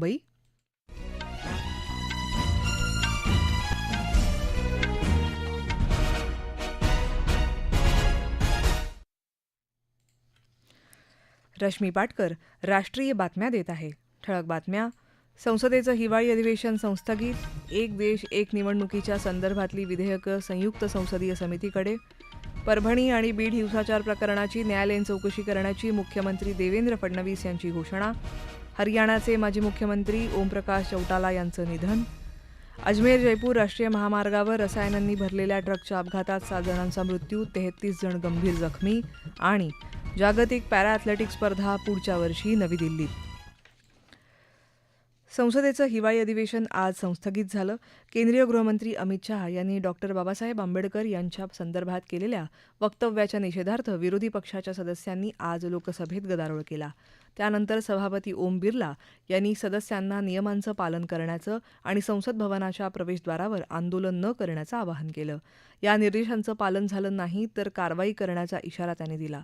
मुंबई. रश्मी पाटकर राष्ट्रीय बातम्या देत आहे. ठळक बातम्या. संसदेचं हिवाळी अधिवेशन संस्थगित. एक देश एक निवडणुकीच्या संदर्भातली विधेयकं संयुक्त संसदीय समितीकडे. परभणी आणि बीड हिंसाचार प्रकरणाची न्यायालयीन चौकशी करण्याची मुख्यमंत्री देवेंद्र फडणवीस यांची घोषणा. हरियाणाचे माजी मुख्यमंत्री ओमप्रकाश चौटाला यांचं निधन. अजमेर जयपूर राष्ट्रीय महामार्गावर रसायनांनी भरलेल्या ट्रकच्या अपघातात सात जणांचा मृत्यू तेहतीस जण गंभीर जखमी आणि जागतिक पॅरा ॲथलेटिक्स स्पर्धा पुढच्या वर्षी नवी दिल्लीत. संसदेचं हिवाळी अधिवेशन आज संस्थगित झालं. केंद्रीय गृहमंत्री अमित शहा यांनी डॉक्टर बाबासाहेब आंबेडकर यांच्या संदर्भात केलेल्या वक्तव्याच्या निषेधार्थ विरोधी पक्षाच्या सदस्यांनी आज लोकसभेत गदारोळ केला. त्यानंतर सभापती ओम बिर्ला यांनी सदस्यांना नियमांचं पालन करण्याचं आणि संसद भवनाच्या प्रवेशद्वारावर आंदोलन न करण्याचं आवाहन केलं. या निर्देशांचं पालन झालं नाही तर कारवाई करण्याचा इशारा त्यांनी दिला.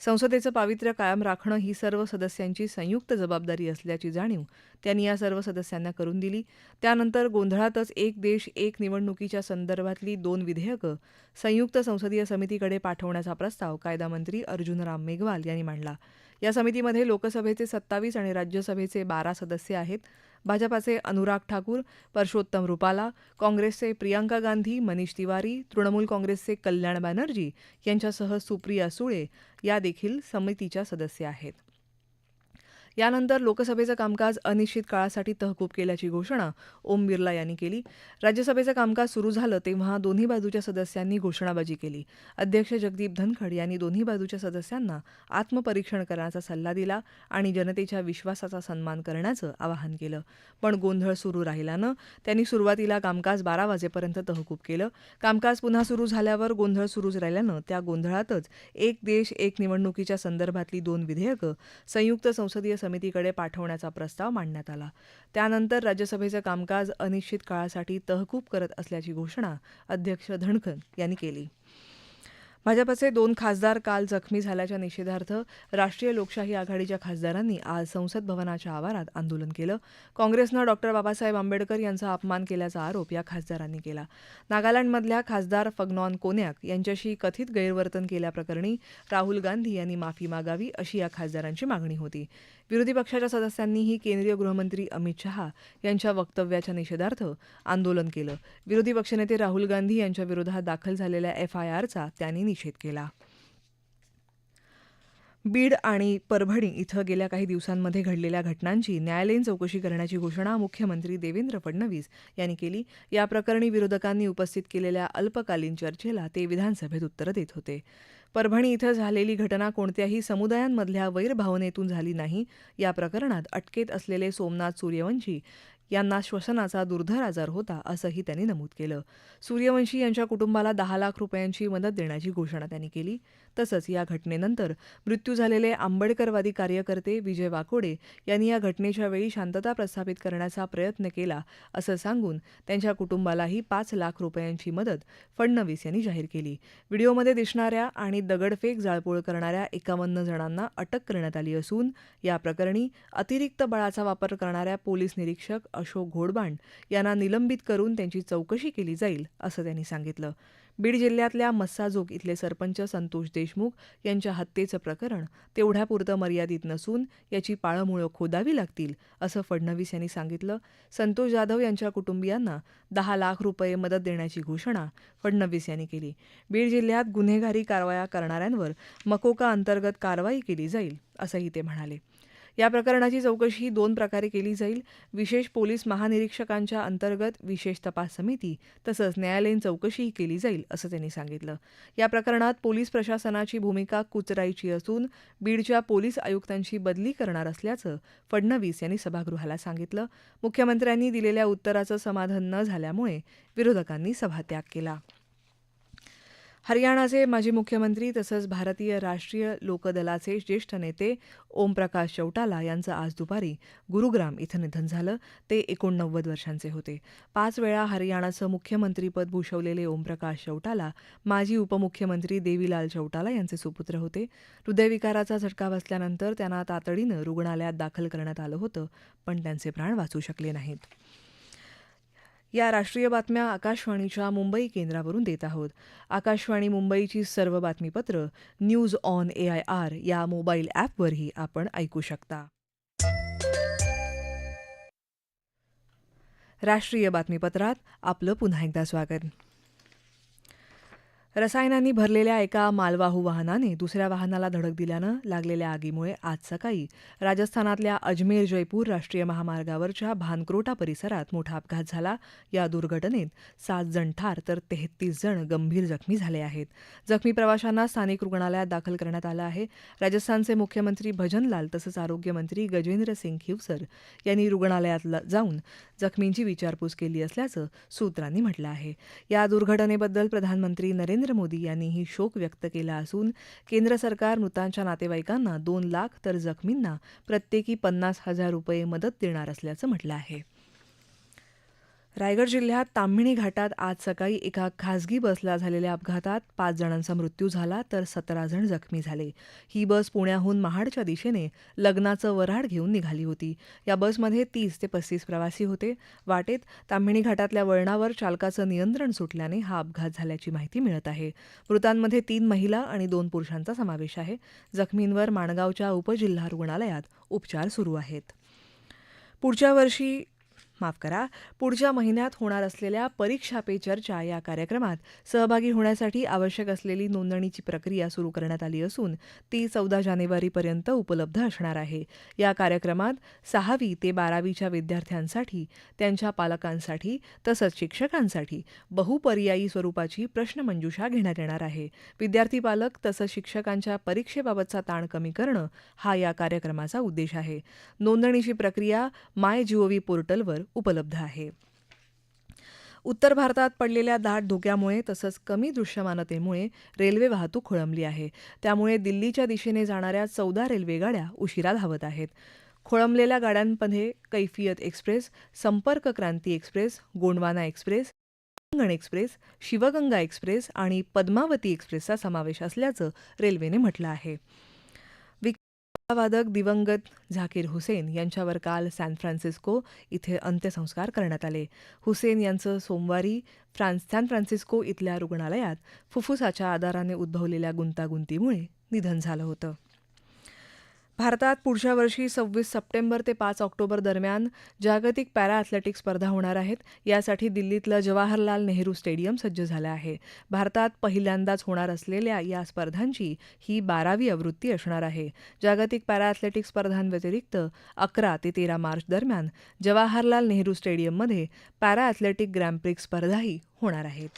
संसदेचं पावित्र्य कायम राखणं ही सर्व सदस्यांची संयुक्त जबाबदारी असल्याची जाणीव त्यांनी या सर्व सदस्यांना करून दिली. त्यानंतर गोंधळातच एक देश एक निवडणुकीच्या संदर्भातली दोन विधेयकं संयुक्त संसदीय समितीकडे पाठवण्याचा प्रस्ताव कायदामंत्री अर्जुन राम मेघवाल यांनी मांडला. या समितीमध्ये लोकसभेचे सत्तावीस आणि राज्यसभेचे बारा सदस्य आहेत. भाजपाचे अनुराग ठाकूर परषोत्तम रुपाला काँग्रेसचे प्रियांका गांधी मनीष तिवारी तृणमूल काँग्रेसचे कल्याण बॅनर्जी यांच्यासह सुप्रिया सुळे या देखील समितीच्या सदस्य आहेत. यानंतर लोकसभेचं कामकाज अनिश्चित काळासाठी तहकूब केल्याची घोषणा ओम बिर्ला यांनी केली. राज्यसभेचं कामकाज सुरू झालं तेव्हा दोन्ही बाजूच्या सदस्यांनी घोषणाबाजी केली. अध्यक्ष जगदीप धनखड यांनी दोन्ही बाजूच्या सदस्यांना आत्मपरीक्षण करण्याचा सल्ला दिला आणि जनतेच्या विश्वासाचा सन्मान करण्याचं आवाहन केलं. पण गोंधळ सुरू राहिल्यानं त्यांनी सुरुवातीला कामकाज बारा वाजेपर्यंत तहकूब केलं. कामकाज पुन्हा सुरू झाल्यावर गोंधळ सुरूच राहिल्यानं त्या गोंधळातच एक देश एक निवडणुकीच्या संदर्भातली दोन विधेयकं संयुक्त संसदीय समितीकडे पाठवण्याचा प्रस्ताव मांडण्यात आला. त्यानंतर राज्यसभेचं कामकाज अनिश्चित काळासाठी तहकूब करत असल्याची घोषणा अध्यक्ष धनखन यांनी केली. भाजपाचे दोन खासदार काल जखमी झाल्याच्या निषेधार्थ राष्ट्रीय लोकशाही आघाडीच्या खासदारांनी आज संसद भवनाच्या आवारात आंदोलन केलं. काँग्रेसनं डॉक्टर बाबासाहेब आंबेडकर यांचा अपमान केल्याचा आरोप या खासदारांनी केला. नागालँडमधल्या खासदार फग्नॉन कोन्याक यांच्याशी कथित गैरवर्तन केल्याप्रकरणी राहुल गांधी यांनी माफी मागावी अशी या खासदारांची मागणी होती. विरोधी पक्षाच्या सदस्यांनीही केंद्रीय गृहमंत्री अमित शहा यांच्या वक्तव्याच्या निषेधार्थ आंदोलन केलं. विरोधी पक्षनेते राहुल गांधी यांच्या विरोधात दाखल झालेल्या एफआयआरचा त्यांनी निषेध केला. बीड आणि परभणी इथं गेल्या काही दिवसांमध्ये घडलेल्या घटनांची न्यायालयीन चौकशी करण्याची घोषणा मुख्यमंत्री देवेंद्र फडणवीस यांनी केली. या प्रकरणी विरोधकांनी उपस्थित केलेल्या अल्पकालीन चर्चेला ते विधानसभेत उत्तरं देत होते. परभणी इथं झालेली घटना कोणत्याही समुदायांमधल्या वैरभावनेतून झाली नाही. या प्रकरणात अटकेत असलेले सोमनाथ सूर्यवंशी यांना श्वसनाचा दुर्धर आजार होता असंही त्यांनी नमूद केलं. सूर्यवंशी यांच्या कुटुंबाला दहा लाख रुपयांची मदत देण्याची घोषणा त्यांनी केली. तसंच या घटनेनंतर मृत्यू झालेले आंबेडकरवादी कार्यकर्ते विजय वाकोडे यांनी या घटनेच्या वेळी शांतता प्रस्थापित करण्याचा प्रयत्न केला असं सांगून त्यांच्या कुटुंबालाही पाच लाख रुपयांची मदत फडणवीस यांनी जाहीर केली. व्हिडिओमध्ये दिसणाऱ्या आणि दगडफेक जाळपोळ करणाऱ्या एकावन्न जणांना अटक करण्यात आली असून या प्रकरणी अतिरिक्त बळाचा वापर करणाऱ्या पोलीस निरीक्षक अशोक घोडबांड यांना निलंबित करून त्यांची चौकशी केली जाईल असं त्यांनी सांगितलं. बीड जिल्ह्यातल्या मस्साजोग इथले सरपंच संतोष देशमुख यांच्या हत्येचं प्रकरण तेवढ्यापुरतं मर्यादित नसून याची पाळंमुळं खोदावी लागतील असं फडणवीस यांनी सांगितलं. संतोष जाधव यांच्या कुटुंबियांना दहा लाख रुपये मदत देण्याची घोषणा फडणवीस यांनी केली. बीड जिल्ह्यात गुन्हेगारी कारवाया करणाऱ्यांवर मकोका अंतर्गत कारवाई केली जाईल असंही ते म्हणाले. या प्रकरणाची चौकशी दोन प्रकारे केली जाईल. विशेष पोलीस महानिरीक्षकांच्या अंतर्गत विशेष तपास समिती तसंच न्यायालयीन चौकशीही केली जाईल असं त्यांनी सांगितलं. या प्रकरणात पोलीस प्रशासनाची भूमिका कुचरायची असून बीडच्या पोलीस आयुक्तांची बदली करणार असल्याचं फडणवीस यांनी सभागृहाला सांगितलं. मुख्यमंत्र्यांनी दिलेल्या उत्तराचं समाधान न झाल्यामुळे विरोधकांनी सभात्याग केला. हरियाणाचे माजी मुख्यमंत्री तसंच भारतीय राष्ट्रीय लोकदलाचे ज्येष्ठ नेते ओमप्रकाश चौटाला यांचं आज दुपारी गुरुग्राम इथं निधन झालं. ते एकोणनव्वद वर्षांचे होते. पाच वेळा हरियाणाचं मुख्यमंत्रीपद भूषवलेले ओमप्रकाश चौटाला माजी उपमुख्यमंत्री देवीलाल चौटाला यांचे सुपुत्र होते. हृदयविकाराचा झटका बसल्यानंतर त्यांना तातडीनं रुग्णालयात दाखल करण्यात आलं होतं पण त्यांचे प्राण वाचू शकले नाहीत. या राष्ट्रीय बातम्या आकाशवाणीच्या मुंबई केंद्रावरून देत आहोत. आकाशवाणी मुंबईची सर्व बातमीपत्र news on A I R या मोबाईल ॲपवरही आपण ऐकू शकता. राष्ट्रीय बातमीपत्रात आपलं पुन्हा एकदा स्वागत. रसायनांनी भरलेल्या एका मालवाहू वाहनाने दुसऱ्या वाहनाला धडक दिल्यानं लागलेल्या आगीमुळे आज सकाळी राजस्थानातल्या अजमेर जयपूर राष्ट्रीय महामार्गावरच्या भानक्रोटा परिसरात मोठा अपघात झाला. या दुर्घटनेत सात जण ठार तर तेहतीस जण गंभीर जखमी झाले आहेत. जखमी प्रवाशांना स्थानिक रुग्णालयात दाखल करण्यात आलं आहे. राजस्थानचे मुख्यमंत्री भजनलाल तसंच आरोग्यमंत्री गजेंद्र सिंग खिवसर यांनी रुग्णालयात जाऊन जखमींची विचारपूस केली असल्याचं सूत्रांनी म्हटलं आहे. या दुर्घटनेबद्दल प्रधानमंत्री नरेंद्र नरेंद्र मोदी यांनीही शोक व्यक्त केला असून केंद्र सरकार मृतांच्या नातेवाईकांना दोन लाख तर जखमींना प्रत्येकी पन्नास हजार रुपये मदत देणार असल्याचं म्हटलं आहे. रायगड जिल्ह्यात ताम्हिणी घाटात आज सकाळी एका खासगी बसला झालेल्या अपघातात पाच जणांचा मृत्यू झाला तर सतरा जण जखमी झाले. ही बस पुण्याहून महाडच्या दिशेने लग्नाचं वऱ्हाड घेऊन निघाली होती. या बसमध्ये तीस ते पस्तीस प्रवासी होते. वाटेत ताम्हिणी घाटातल्या वळणावर चालकाचं नियंत्रण सुटल्याने हा अपघात झाल्याची माहिती मिळत आहे. मृतांमध्ये तीन महिला आणि दोन पुरुषांचा समावेश आहे. जखमींवर माणगावच्या उपजिल्हा रुग्णालयात उपचार सुरू आहेत. पुढच्या वर्षी माफ करा. पुढच्या महिन्यात होणार असलेल्या परीक्षा पे चर्चा या कार्यक्रमात सहभागी होण्यासाठी आवश्यक असलेली नोंदणीची प्रक्रिया सुरू करण्यात आली असून ती चौदा जानेवारीपर्यंत उपलब्ध असणार आहे. या कार्यक्रमात सहावी ते बारावीच्या विद्यार्थ्यांसाठी त्यांच्या पालकांसाठी तसंच शिक्षकांसाठी बहुपर्यायी स्वरूपाची प्रश्नमंजुषा घेण्यात येणार आहे. विद्यार्थी पालक तसंच शिक्षकांच्या परीक्षेबाबतचा ताण कमी करणं हा या कार्यक्रमाचा उद्देश आहे. नोंदणीची प्रक्रिया माय जीओव्ही पोर्टलवर उपलब्ध आहे. उत्तर भारतात पडलेल्या दाट धुक्यामुळे तसंच कमी दृश्यमानतेमुळे रेल्वे वाहतूक खोळंबली आहे. त्यामुळे दिल्लीच्या दिशेने जाणाऱ्या चौदा रेल्वेगाड्या उशिरा धावत आहेत. खोळंबलेल्या गाड्यांमध्ये Kaifiyat express Sampark Kranti express Gondwana express गण एक्सप्रेस शिवगंगा एक्सप्रेस आणि पद्मावती एक्सप्रेसचा समावेश असल्याचं रेल्वेने म्हटलं आहे. वादक दिवंगत झाकीर हुसेन यांच्यावर काल सॅन फ्रान्सिस्को इथे अंत्यसंस्कार करण्यात आले. हुसेन यांचं सोमवारी फ्रान्स सॅन फ्रान्सिस्को इथल्या रुग्णालयात फुफ्फुसाच्या आधाराने उद्भवलेल्या गुंतागुंतीमुळे निधन झालं होतं. भारतात पुढच्या वर्षी सव्वीस सप्टेंबर ते पाच ऑक्टोबर दरम्यान जागतिक पॅरा ॲथलेटिक्स स्पर्धा होणार आहेत. यासाठी दिल्लीतलं जवाहरलाल नेहरू स्टेडियम सज्ज झालं आहे. भारतात पहिल्यांदाच होणार असलेल्या या स्पर्धांची ही बारावी आवृत्ती असणार आहे. जागतिक पॅरा ॲथलेटिक्स स्पर्धांव्यतिरिक्त अकरा ते तेरा मार्च दरम्यान जवाहरलाल नेहरू स्टेडियममध्ये पॅरा ॲथलेटिक ग्रँप्रिक्स स्पर्धाही होणार आहेत.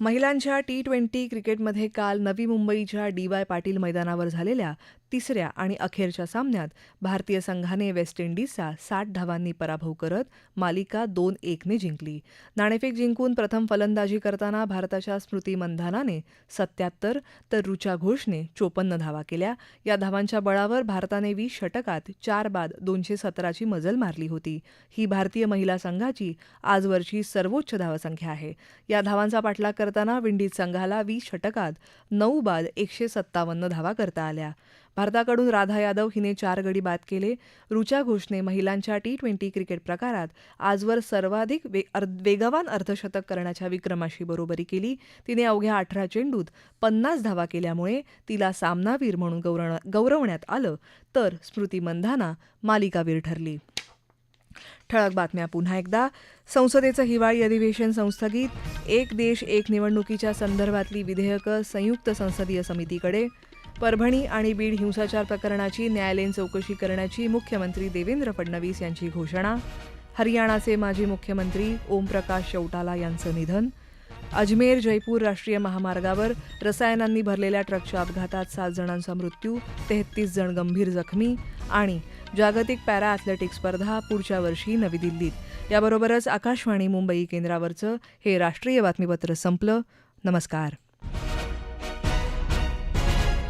महिलांच्या टी ट्वेंटी क्रिकेटमध्ये काल नवी मुंबईच्या डी वाय पाटील मैदानावर झालेल्या तिसऱ्या आणि अखेरच्या सामन्यात भारतीय संघाने वेस्ट इंडिजचा साठ धावांनी पराभव करत मालिका दोन एकने जिंकली. नाणेफेक जिंकून प्रथम फलंदाजी करताना भारताच्या स्मृती मंधानाने सत्याहत्तर तर रुचा घोषने चोपन्न धावा केल्या. या धावांच्या बळावर भारताने वीस षटकात चार बाद दोनशे सतराची मजल मारली होती. ही भारतीय महिला संघाची आजवरची सर्वोच्च धावसंख्या आहे. या धावांचा पाठलाग करताना विंडीज संघाला वीस षटकात नऊ बाद एकशे सत्तावन्न धावा करता आल्या. भारताकडून राधा यादव हिने चार गडी बाद केले. रुचा घोषने महिलांच्या टी ट्वेंटी क्रिकेट प्रकारात आजवर सर्वाधिक वे अर्ध वेगवान अर्धशतक करण्याच्या विक्रमाशी बरोबरी केली. तिने अवघ्या अठरा चेंडूत पन्नास धावा केल्यामुळे तिला सामनावीर म्हणून गौरव गौरवण्यात आलं. तर स्मृती मंधाना मालिकावीर ठरली. ठळक बातम्या पुन्हा एकदा. संसदेचं हिवाळी अधिवेशन संस्थगित. एक देश एक निवडणुकीच्या संदर्भातली विधेयकं संयुक्त संसदीय समितीकडे. परभणी आणि बीड हिंसाचार प्रकरणाची न्यायालयीन चौकशी करण्याची मुख्यमंत्री देवेंद्र फडणवीस यांची घोषणा. हरियाणाचे माजी मुख्यमंत्री ओमप्रकाश चौटाला यांचं निधन. अजमेर जयपूर राष्ट्रीय महामार्गावर रसायनांनी भरलेल्या ट्रकच्या अपघातात सात जणांचा मृत्यू तेहतीस जण गंभीर जखमी आणि जागतिक पॅरा ॲथलेटिक्स स्पर्धा पुढच्या वर्षी नवी दिल्लीत. याबरोबरच आकाशवाणी मुंबई केंद्रावरचं हे राष्ट्रीय बातमीपत्र संपलं. नमस्कार.